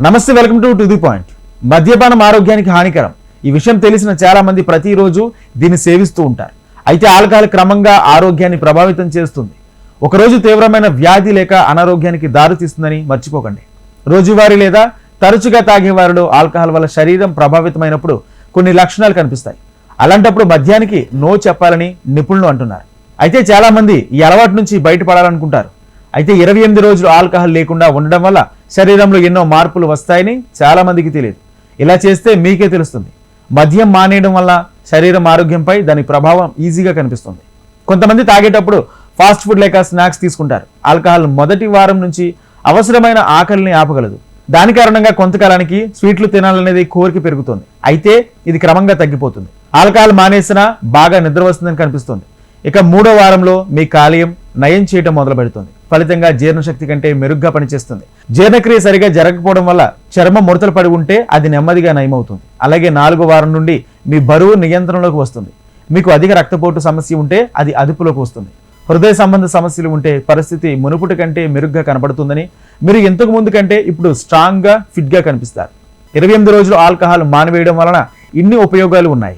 నమస్తే welcome to to the point. మద్యపానం ఆరోగ్యానికి హానికరం. ఈ విషయం తెలిసిన చాలామంది ప్రతిరోజు దీన్ని సేవిస్తూ ఉంటారు. అయితే ఆల్కహాల్ క్రమంగా ఆరోగ్యాన్ని ప్రభావితం చేస్తుంది. ఒకరోజు తీవ్రమైన వ్యాధి లేక అనారోగ్యానికి దారితీస్తుందని మర్చిపోకండి. రోజువారీ లేదా తరచుగా తాగే వారిలో ఆల్కహాల్ వల్ల శరీరం ప్రభావితమైనప్పుడు కొన్ని లక్షణాలు కనిపిస్తాయి. అలాంటప్పుడు మద్యానికి నో చెప్పాలని నిపుణులు అంటున్నారు. అయితే చాలామంది ఈ అలవాటు నుంచి బయటపడాలనుకుంటారు. అయితే ఇరవై ఎనిమిది రోజులు ఆల్కహాల్ లేకుండా ఉండడం వల్ల శరీరంలో ఎన్నో మార్పులు వస్తాయని చాలా మందికి తెలియదు. ఇలా చేస్తే మీకే తెలుస్తుంది. మద్యం మానేయడం వల్ల శరీరం ఆరోగ్యంపై దాని ప్రభావం ఈజీగా కనిపిస్తుంది. కొంతమంది తాగేటప్పుడు ఫాస్ట్ ఫుడ్ లేక స్నాక్స్ తీసుకుంటారు. ఆల్కహాల్ మొదటి వారం నుంచి అవసరమైన ఆకలిని ఆపగలదు. దాని కారణంగా కొంతకాలానికి స్వీట్లు తినాలనేది కోరిక పెరుగుతుంది. అయితే ఇది క్రమంగా తగ్గిపోతుంది. ఆల్కహాల్ మానేసినా బాగా నిద్ర వస్తుందని కనిపిస్తుంది. ఇక మూడో వారంలో మీ కాలేయం నయం చేయటం మొదలు పెడుతుంది ఫలితంగా జీర్ణశక్తి కంటే మెరుగ్గా పనిచేస్తుంది. జీర్ణక్రియ సరిగా జరగకపోవడం వల్ల చర్మం ముడతలు పడి ఉంటే అది నెమ్మదిగా నయమవుతుంది. అలాగే నాలుగో వారం నుండి మీ బరువు నియంత్రణలోకి వస్తుంది. మీకు అధిక రక్తపోటు సమస్య ఉంటే అది అదుపులోకి వస్తుంది. హృదయ సంబంధ సమస్యలు ఉంటే పరిస్థితి మునుపుటి కంటే మెరుగ్గా కనబడుతుందని మీరు ఇంతకు ముందు కంటే ఇప్పుడు స్ట్రాంగ్గా ఫిట్గా కనిపిస్తారు. ఇరవై ఎనిమిది రోజులు ఆల్కహాల్ మానివేయడం వలన ఇన్ని ఉపయోగాలు ఉన్నాయి.